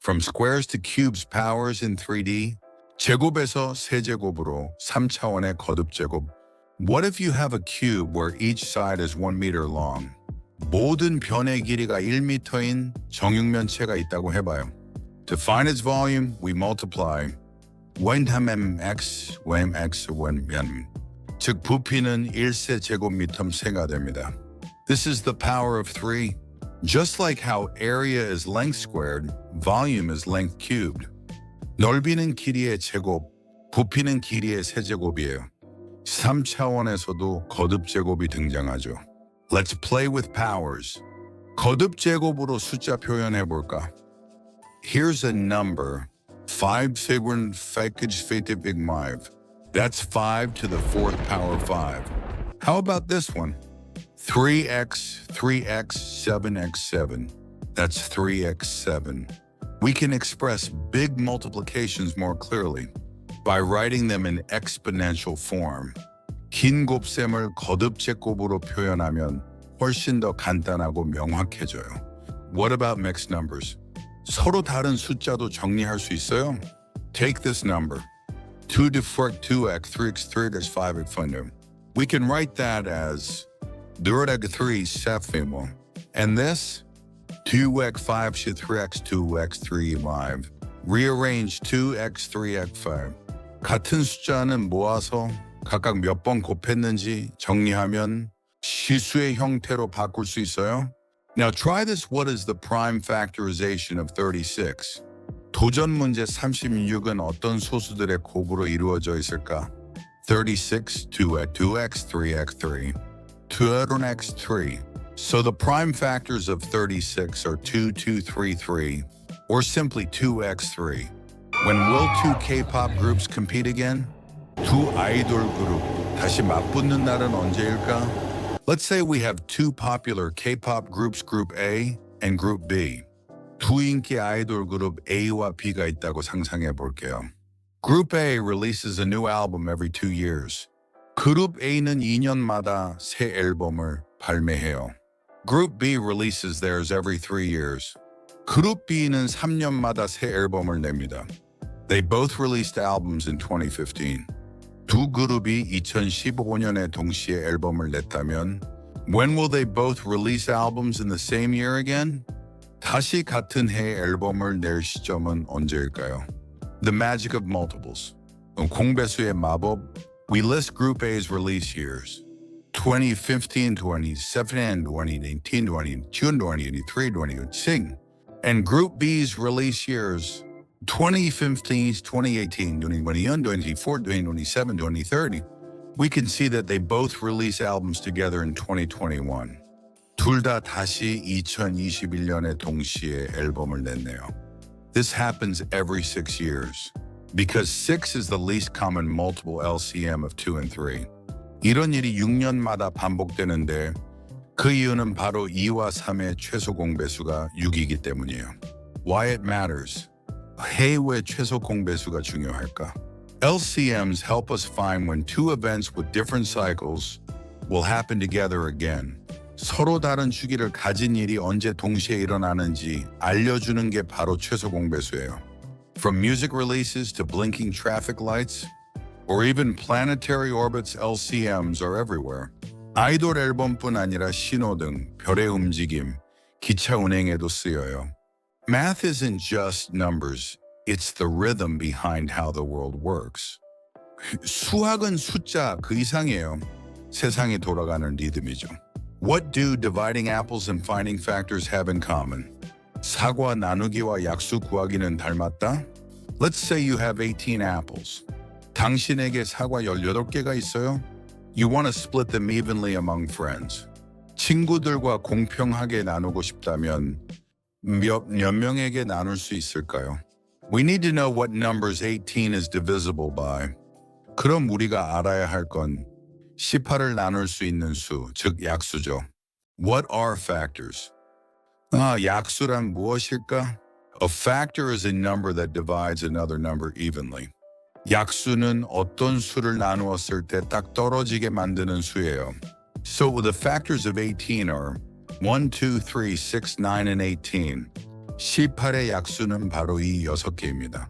From squares to cubes powers in 3D, 제곱에서 세제곱으로 3차원의 거듭제곱. What if you have a cube where each side is 1 meter long? 모든 변의 길이가 1m인 정육면체가 있다고 해봐요. To find its volume, we multiply 웬하면 x, 웬 x, 웬면 즉 부피는 1세 제곱미터 세가 됩니다. This is the power of 3. Just like how area is length squared, volume is length cubed. 넓이는 길이의 제곱, 부피는 길이의 세제곱이에요. 3차원에서도 거듭 제곱이 등장하죠. Let's play with powers. 거듭 제곱으로 숫자 표현해 볼까? Here's a number. 5 figuren fakage fete big 5. That's 5 to the fourth power 5. How about this one? 3x, 3x, 7x7. That's 3x7. We can express big multiplications more clearly by writing them in exponential form. 긴 곱셈을 거듭제곱으로 표현하면 훨씬 더 간단하고 명확해져요. What about mixed numbers? 서로 다른 숫자도 정리할 수 있어요? Take this number. 2 to 4, 2x, 3x, 3 is 5x fundum. We can write that as 3 7 And this 2x 5 should 3x 2x 3 5. Rearrange 2x 3x 5. 같은 숫자는 모아서 각각 몇 번 곱했는지 정리하면 시수의 형태로 바꿀 수 있어요. Now try this what is the prime factorization of 36? 도전 문제 36은 어떤 소수들의 곱으로 이루어져 있을까? 36, 2x, 2x, 3x, 3. 2x, 3. So the prime factors of 36 are 2, 2, 3, 3, or simply 2x3. When will two K-pop groups compete again? 두 아이돌 그룹 다시 맞붙는 날은 언제일까? Let's say we have two popular K-pop groups, Group A and Group B. 두 인기 아이돌 그룹 A와 B가 있다고 상상해 볼게요. Group A releases a new album every two years. 그룹 A는 2년마다 새 앨범을 발매해요. Group B releases theirs every three years. 그룹 B는 3년마다 새 앨범을 냅니다. They both released albums in 2015. 두 그룹이 2015년에 동시에 앨범을 냈다면 When will they both release albums in the same year again? 다시 같은 해에 앨범을 낼 시점은 언제일까요? The Magic of Multiples. 공배수의 마법. We list Group A's release years. 2015, 2017, 2018, 2022, 2023, 2026. And Group B's release years 2015, 2018, 2021, 2024, 2027, 2030. We can see that they both release albums together in 2021. 둘 다 다시 2021년에 동시에 앨범을 냈네요. This happens every six years Because six is the least common multiple LCM of two and three. 이런 일이 6년마다 반복되는데 그 이유는 바로 2와 3의 최소 공배수가 6이기 때문이에요. Why it matters. 해외 최소 공배수가 중요할까? LCMs help us find when two events with different cycles will happen together again. 서로 다른 주기를 가진 일이 언제 동시에 일어나는지 알려주는 게 바로 최소 공배수예요. From music releases to blinking traffic lights, or even planetary orbits LCMs are everywhere. 아이돌 앨범뿐 아니라 신호등, 별의 움직임, 기차 운행에도 쓰여요. Math isn't just numbers, it's the rhythm behind how the world works. 수학은 숫자 그 이상이에요. 세상이 돌아가는 리듬이죠. What do dividing apples and finding factors have in common? 사과 나누기와 약수 구하기는 닮았다? Let's say you have 18 apples. 당신에게 사과 18개가 있어요? You want to split them evenly among friends. 친구들과 공평하게 나누고 싶다면 몇, 몇 명에게 나눌 수 있을까요? We need to know what numbers 18 is divisible by. 그럼 우리가 알아야 할 건 18을 나눌 수 있는 수, 즉 약수죠. What are factors? 아, 약수란 무엇일까? A factor is a number that divides another number evenly. 약수는 어떤 수를 나누었을 때 딱 떨어지게 만드는 수예요. So the factors of 18 are 1, 2, 3, 6, 9, and 18. 18의 약수는 바로 이 6개입니다.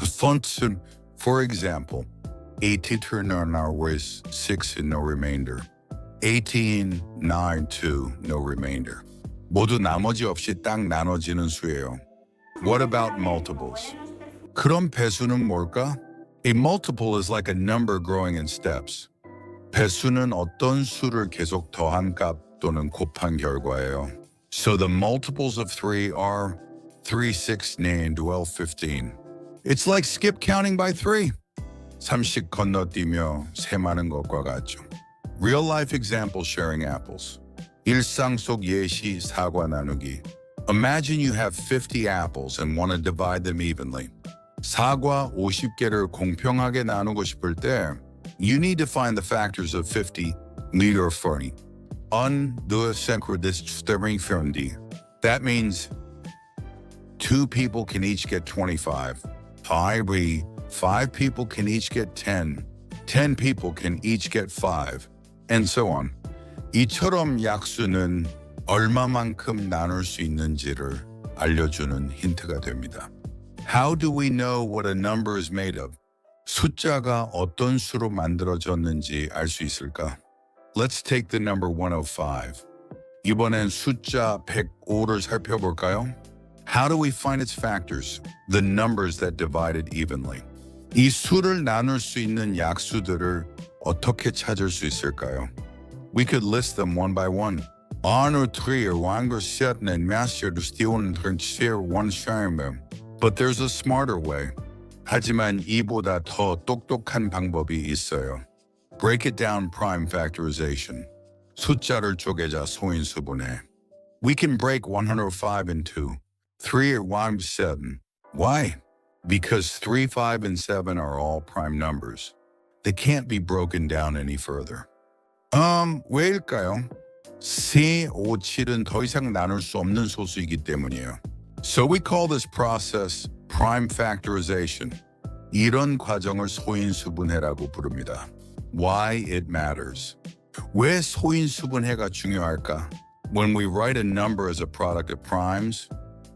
Fonts, for example, 18 turn on our was 6 and no remainder. 18, 9, 2, no remainder. 모두 나머지 없이 딱 나눠지는 수예요. What about multiples? 그럼 배수는 뭘까? A multiple is like a number growing in steps. 배수는 어떤 수를 계속 더한 값 또는 곱한 결과예요. So the multiples of 3 are 3, 6, 9, 12, 15. It's like skip counting by 3. 30 건너뛰며 세마는 것과 같죠. Real life example sharing apples. 일상 속 예시 사과 나누기. Imagine you have 50 apples and want to divide them evenly. 사과 50개를 공평하게 나누고 싶을 때 you need to find the factors of 50, meter or 40. On the synchrodistinction. That means two people can each get 25. Five, five people can each get 10. 10 people can each get 5. And so on. 이처럼 약수는 얼마만큼 나눌 수 있는지를 알려주는 힌트가 됩니다. How do we know what a number is made of? 숫자가 어떤 수로 만들어졌는지 알 수 있을까? Let's take the number 105. 이번엔 숫자 105를 살펴볼까요? How do we find its factors? The numbers that divide it evenly. 이 수를 나눌 수 있는 약수들을 어떻게 찾을 수 있을까요? We could list them one by one. 어느 트리에 왕과 셋는 마스터도 스티오는 트렌치에 원샤이면. But there's a smarter way. 하지만 이보다 더 똑똑한 방법이 있어요. Break it down prime factorization. 숫자를 쪼개자 소인수분해. We can break 105 into 3 or 1 7. Why? Because 3, 5, and 7 are all prime numbers. They can't be broken down any further. Um, 왜일까요? 3, 5, 7은 더 이상 나눌 수 없는 소수이기 때문이에요. So we call this process prime factorization. 이런 과정을 소인수분해라고 부릅니다. Why it matters. 왜 소인수분해가 중요할까? When we write a number as a product of primes,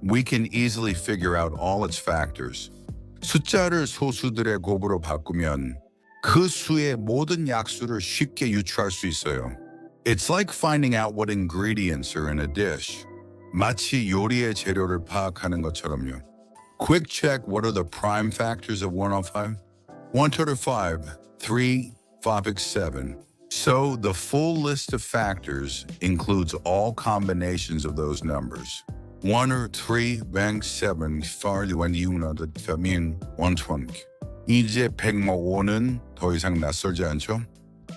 we can easily figure out all its factors. 숫자를 소수들의 곱으로 바꾸면 그 수의 모든 약수를 쉽게 유추할 수 있어요. It's like finding out what ingredients are in a dish. 마치 요리의 재료를 파악하는 것처럼요. Quick check what are the prime factors of 105? 135, 3, 5, 6, 7. So the full list of factors includes all combinations of those numbers. 1 or 3, bank 7, far when you know the mean 120. 이제 105는 더 이상 낯설지 않죠?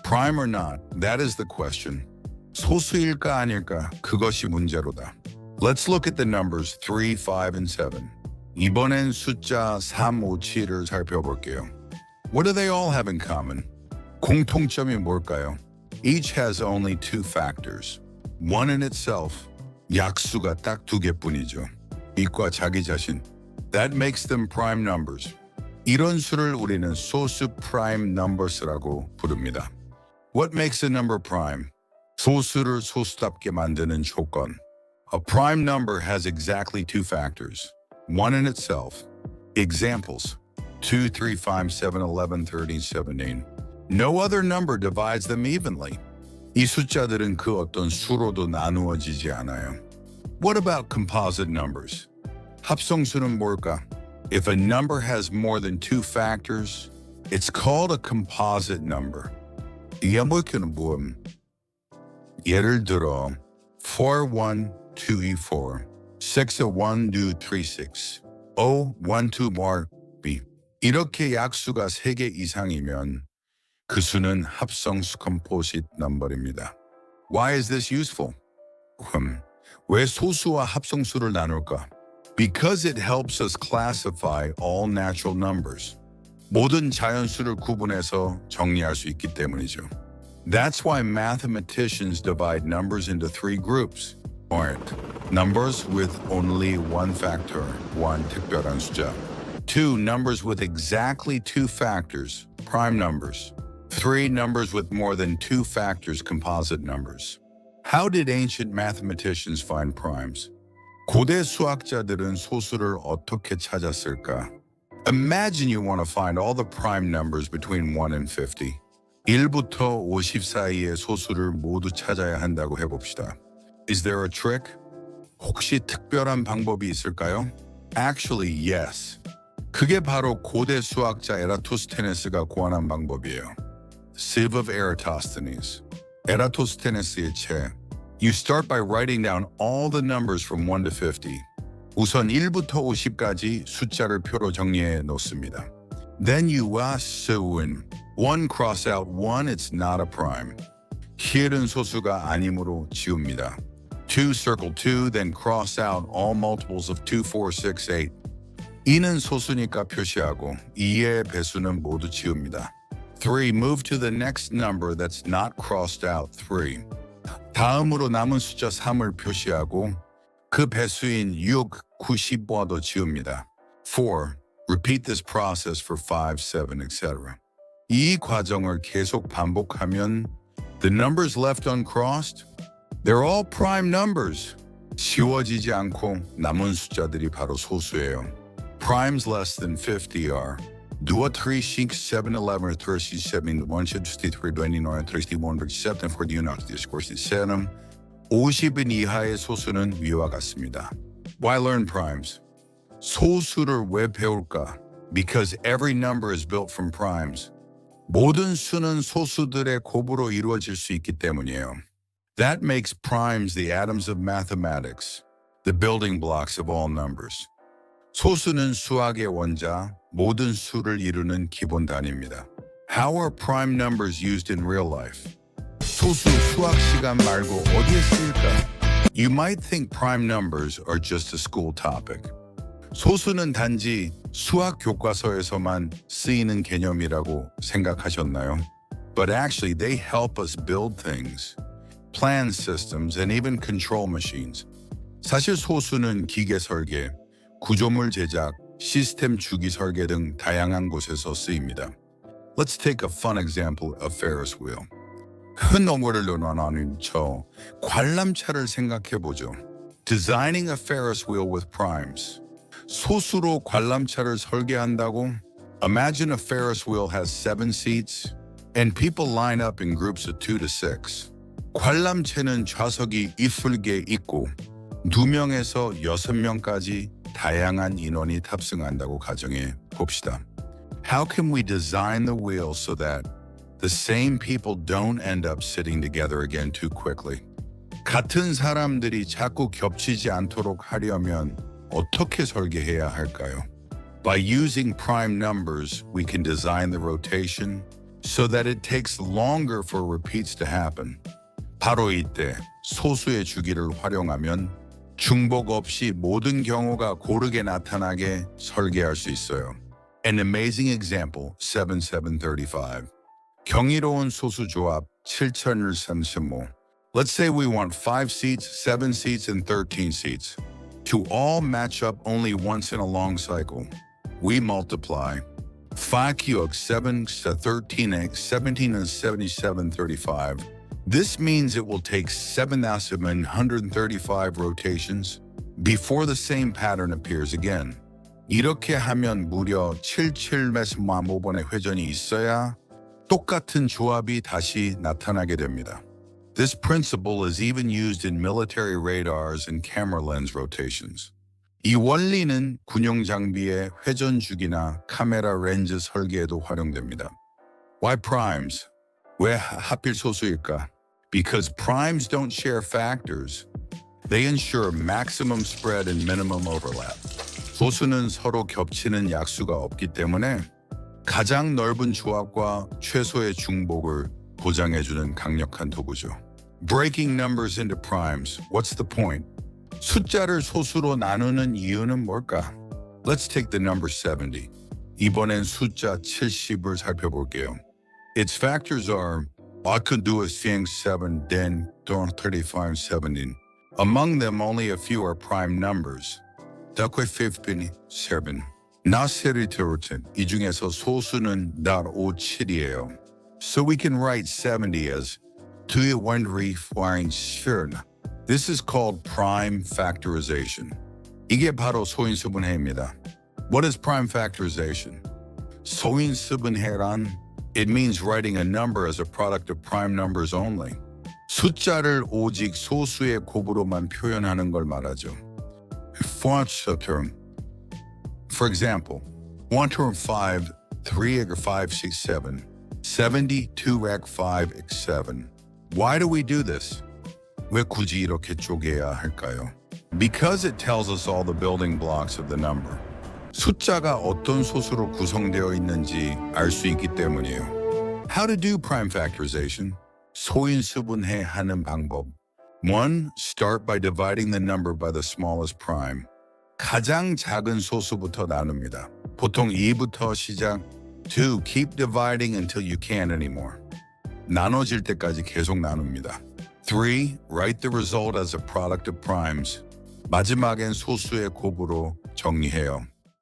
Prime or not, that is the question. 소수일까 아닐까, 그것이 문제로다. Let's look at the numbers 3, 5, and 7. 이번엔 숫자 3, 5, 7을 살펴볼게요. What do they all have in common? 공통점이 뭘까요? Each has only two factors. One in itself, 약수가 딱 두 개뿐이죠. 이과 자기 자신. That makes them prime numbers. 이런 수를 우리는 소수 prime numbers라고 부릅니다. What makes a number prime? 소수를 소수답게 만드는 조건. A prime number has exactly two factors. One in itself. Examples 2, 3, 5, 7, 11, 13, 17. No other number divides them evenly. 이 숫자들은 그 어떤 수로도 나누어지지 않아요. What about composite numbers? 합성수는 뭘까? If a number has more than two factors, it's called a composite number. 이게 뭘까는 뭐음? 예를 들어 4, 1, 2, 2, 4, 6, 1, 2, 3, 6, 0, 1, 2, bar, B. 이렇게 약수가 3개 이상이면 그 수는 합성수 composite number입니다. Why is this useful? 그럼 왜 소수와 합성수를 나눌까? Because it helps us classify all natural numbers. 모든 자연수를 구분해서 정리할 수 있기 때문이죠. That's why mathematicians divide numbers into three groups. Aren't numbers with only one factor, one 특별한 숫자. Two, numbers with exactly two factors, prime numbers. Three, numbers with more than two factors, composite numbers. How did ancient mathematicians find primes? 고대 수학자들은 소수를 어떻게 찾았을까? Imagine you want to find all the prime numbers between 1 and 50. 1부터 50 사이의 소수를 모두 찾아야 한다고 해봅시다. Is there a trick? 혹시 특별한 방법이 있을까요? Actually, yes. 그게 바로 고대 수학자 에라토스테네스가 고안한 방법이에요. Sieve of Eratosthenes. 에라토스테네스의 책. You start by writing down all the numbers from 1 to 50. 우선 1부터 50까지 숫자를 표로 정리해 놓습니다. Then you assume 1 cross out 1 it's not a prime. 히엘은 소수가 아니므로 지웁니다. 2 circle 2 then cross out all multiples of 2, 4, 6, 8. 2는 소수니까 표시하고 2의 배수는 모두 지웁니다. 3 move to the next number that's not crossed out 3. 다음으로 남은 숫자 3을 표시하고 그 배수인 6, 9, 10와도 지웁니다. 4. Repeat this process for 5, 7, etc. 이 과정을 계속 반복하면 the numbers left uncrossed, they're all prime numbers. 지워지지 않고 남은 숫자들이 바로 소수예요. Primes less than 50 are 2, 3, 6, 7, 11, 37, 163, 29, 31, 37, 41, 47, 50인 이하의 소수는 위와 같습니다. Why learn primes? 소수를 왜 배울까? Because every number is built from primes. 모든 수는 소수들의 곱으로 이루어질 수 있기 때문이에요. That makes primes the atoms of mathematics, the building blocks of all numbers. 소수는 수학의 원자, 모든 수를 이루는 기본 단위입니다. How are prime numbers used in real life? 소수 수학 시간 말고 어디에 쓰일까? You might think prime numbers are just a school topic. 소수는 단지 수학 교과서에서만 쓰이는 개념이라고 생각하셨나요? But actually they help us build things, plan systems, and even control machines. 사실 소수는 기계 설계, 구조물 제작, 시스템 주기 설계 등 다양한 곳에서 쓰입니다. Let's take a fun example of Ferris wheel. 큰 어머를 나누는 저 관람차를 생각해 보죠. Designing a Ferris wheel with primes. 소수로 관람차를 설계한다고? Imagine a Ferris wheel has seven seats and people line up in groups of two to six. 관람차는 좌석이 이풀게 있고 두 명에서 여섯 명까지 다양한 인원이 탑승한다고 가정해 봅시다. How can we design the wheel so that the same people don't end up sitting together again too quickly? 같은 사람들이 자꾸 겹치지 않도록 하려면 어떻게 설계해야 할까요? By using prime numbers, we can design the rotation so that it takes longer for repeats to happen. 바로 이때 소수의 주기를 활용하면 중복 없이 모든 경우가 고르게 나타나게 설계할 수 있어요. An amazing example, 7735. 경이로운 소수 조합 7035. Let's say we want 5 seats, 7 seats, and 13 seats. To all match up only once in a long cycle. We multiply 5 기억 7, 13x, 17 and 77, 35. This means it will take 7,135 rotations before the same pattern appears again. 이렇게 하면 무려 7715번의 회전이 있어야 똑같은 조합이 다시 나타나게 됩니다. This principle is even used in military radars and camera lens rotations. 이 원리는 군용 장비의 회전 주기나 카메라 렌즈 설계에도 활용됩니다. Why primes? 왜 하필 소수일까? Because primes don't share factors, they ensure maximum spread and minimum overlap. 소수는 서로 겹치는 약수가 없기 때문에 가장 넓은 조합과 최소의 중복을 보장해주는 강력한 도구죠. Breaking numbers into primes. What's the point? 숫자를 소수로 나누는 이유는 뭘까? Let's take the number 70. 이번엔 숫자 70을 살펴볼게요. Its factors are I could do a seeing 7, then 35, 17. Among them, only a few are prime numbers. 덕회 15, 7. 나세리 들었던 이 중에서 소수는 not 5, 7이에요. So we can write 70 as 2의 원리 find 7. This is called prime factorization. 이게 바로 소인수분해입니다. What is prime factorization? 소인수분해란 It means writing a number as a product of prime numbers only. 숫자를 오직 소수의 곱으로만 표현하는 걸 말하죠. For term. For example, 1 term 5, 3 egg 5, 6, 7, 72 egg 5, x 7. Why do we do this? 왜 굳이 이렇게 쪼개야 할까요? Because it tells us all the building blocks of the number. 숫자가 어떤 소수로 구성되어 있는지 알 수 있기 때문이에요. How to do prime factorization? 소인수분해 하는 방법. 1. Start by dividing the number by the smallest prime. 가장 작은 소수부터 나눕니다. 보통 2부터 시작. 2. Keep dividing until you can't anymore. 나눠질 때까지 계속 나눕니다. 3. Write the result as a product of primes. 마지막엔 소수의 곱으로 정리해요.